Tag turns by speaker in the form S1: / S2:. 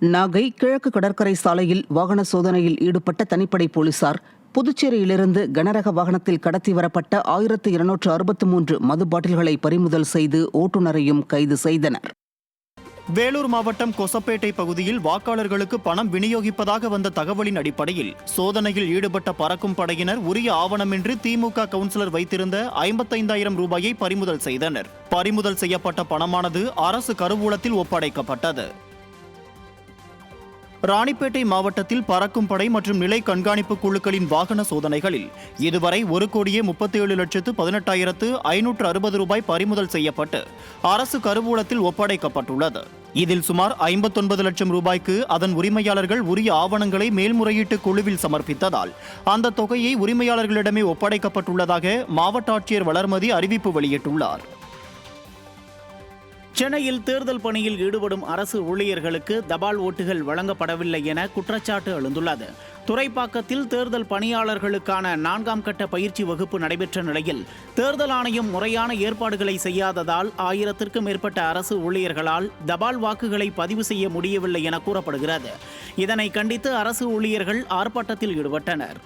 S1: நாகை கிழக்கு கடற்கரை சாலையில் வாகன சோதனையில் ஈடுபட்ட தனிப்படை போலீசார் புதுச்சேரியிலிருந்து கனரக வாகனத்தில் கடத்தி வரப்பட்ட ஆயிரத்து இருநூற்று அறுபத்து மூன்று மது பாட்டில்களை பறிமுதல் செய்து ஓட்டுநரையும் கைது செய்தனர்.
S2: வேலூர் மாவட்டம் கொசப்பேட்டை பகுதியில் வாக்காளர்களுக்கு பணம் விநியோகிப்பதாக வந்த தகவலின் அடிப்படையில் சோதனையில் ஈடுபட்ட பறக்கும் படையினர் உரிய ஆவணமின்றி திமுக கவுன்சிலர் வைத்திருந்த ஐம்பத்தைந்தாயிரம் ரூபாயை பறிமுதல் செய்தனர். பறிமுதல் செய்யப்பட்ட பணமானது அரசு கருவூலத்தில் ஒப்படைக்கப்பட்டது. ராணிப்பேட்டை மாவட்டத்தில் பறக்கும் படை மற்றும் நிலை கண்காணிப்பு குழுக்களின் வாகன சோதனைகளில் இதுவரை ஒரு கோடியே முப்பத்தி ஏழு லட்சத்து பதினெட்டாயிரத்து ஐநூற்று அறுபது ரூபாய் பறிமுதல் செய்யப்பட்டு அரசு கருவூலத்தில் ஒப்படைக்கப்பட்டுள்ளது. இதில் சுமார் ஐம்பத்தொன்பது லட்சம் ரூபாய்க்கு அதன் உரிமையாளர்கள் உரிய ஆவணங்களை மேல்முறையீட்டு குழுவில் சமர்ப்பித்ததால் அந்த தொகையை உரிமையாளர்களிடமே ஒப்படைக்கப்பட்டுள்ளதாக மாவட்ட ஆட்சியர் வளர்மதி அறிவிப்பு வெளியிட்டுள்ளார்.
S3: சென்னையில் தேர்தல் பணியில் ஈடுபடும் அரசு ஊழியர்களுக்கு தபால் ஓட்டுகள் வழங்கப்படவில்லை என குற்றச்சாட்டு எழுந்துள்ளது. துறைப்பாக்கத்தில் தேர்தல் பணியாளர்களுக்கான நான்காம் கட்ட பயிற்சி வகுப்பு நடைபெற்ற நிலையில் தேர்தல் ஆணையம் முறையான ஏற்பாடுகளை செய்யாததால் ஆயிரத்திற்கும் மேற்பட்ட அரசு ஊழியர்களால் தபால் வாக்குகளை பதிவு செய்ய முடியவில்லை என கூறப்படுகிறது. இதனை கண்டித்து அரசு ஊழியர்கள் ஆர்ப்பாட்டத்தில் ஈடுபட்டனர்.